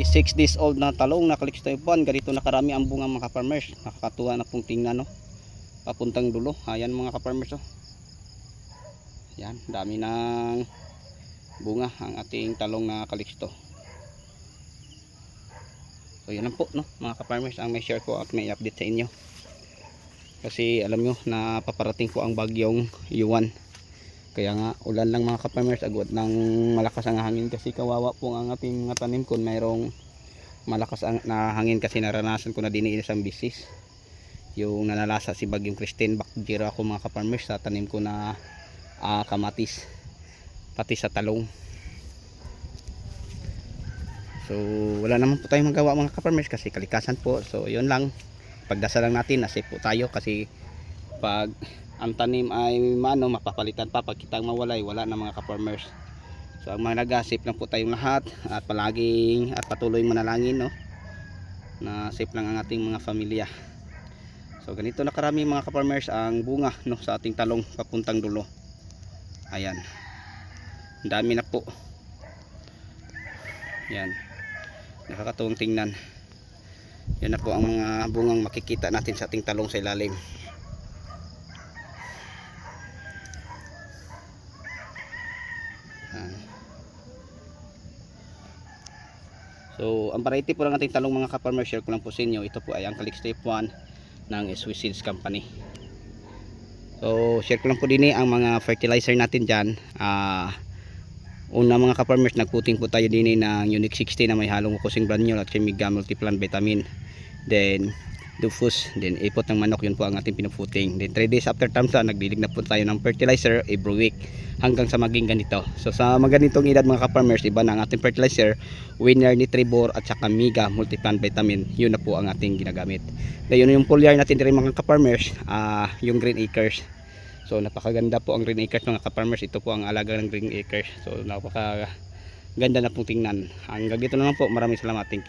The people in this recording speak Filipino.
26 days old na talong na kalikstoy buwan. Ganito na karami ang bunga mga farmers. Nakakatuwa na pong tingnan no. Papuntang dulo. Ayan mga farmers oh. Yan, dami ng bunga ang ating talong na kaliksto. So yan lang po no mga farmers ang may share ko at may update sa inyo. Kasi alam nyo na paparating po ang bagyong Yuan. Kaya nga ulan lang mga kaparmers agwat ng malakas ang hangin kasi kawawa po ang ating mga tanim kung mayroong malakas ang na hangin kasi naranasan ko na din isang bisis. Yung nanalasa si Bagyong Christine Bakjira ako mga kaparmers sa tanim ko na ah, kamatis pati sa talong. So wala naman po tayong magawa mga kaparmers kasi kalikasan po. So yun lang pagdasal lang natin na safe po tayo kasi pag ang tanim ay mano mapapalitan pa. Pag kitang mawalay wala na mga ka-farmers. So ang mga safe lang po tayong lahat at palaging at patuloy manalangin no? Na safe lang ang ating mga pamilya. So ganito na karami mga ka-farmers ang bunga no sa ating talong papuntang dulo. Ayan. Ang dami na po. Yan nakakatuwang tingnan. Yan na po ang mga bungang makikita natin sa ating talong sa ilalim So, ang variety po ng ating talong mga ka-farmer share ko lang po sa inyo. Ito po ay ang Calix Type 1 ng Swiss Seeds Company. So, share ko lang po din eh, ang mga fertilizer natin dyan. Ah, una mga ka-farmers, nagputing po tayo din eh ng Unique 60 na may halong kusing granule at Chemiga Multiplant Vitamin. Then, Dufus, then ipot ng manok, yun po ang ating pinuputing. Then 3 days after tamsa, nagdilig na po tayo ng fertilizer every week hanggang sa maging ganito. So sa mga ganitong edad mga ka-farmers, iba na ang ating fertilizer, Winner Nitribor at saka Miga Multiplant Vitamin, yun na po ang ating ginagamit. Ngayon yung foliar natin rin mga ka-farmers, ah, yung Green Acres. So napakaganda po ang Green Acres mga ka-farmers, ito po ang alaga ng Green Acres. So napaka ganda na pong tingnan. Hanggang dito na lang po, maraming salamat, thank you.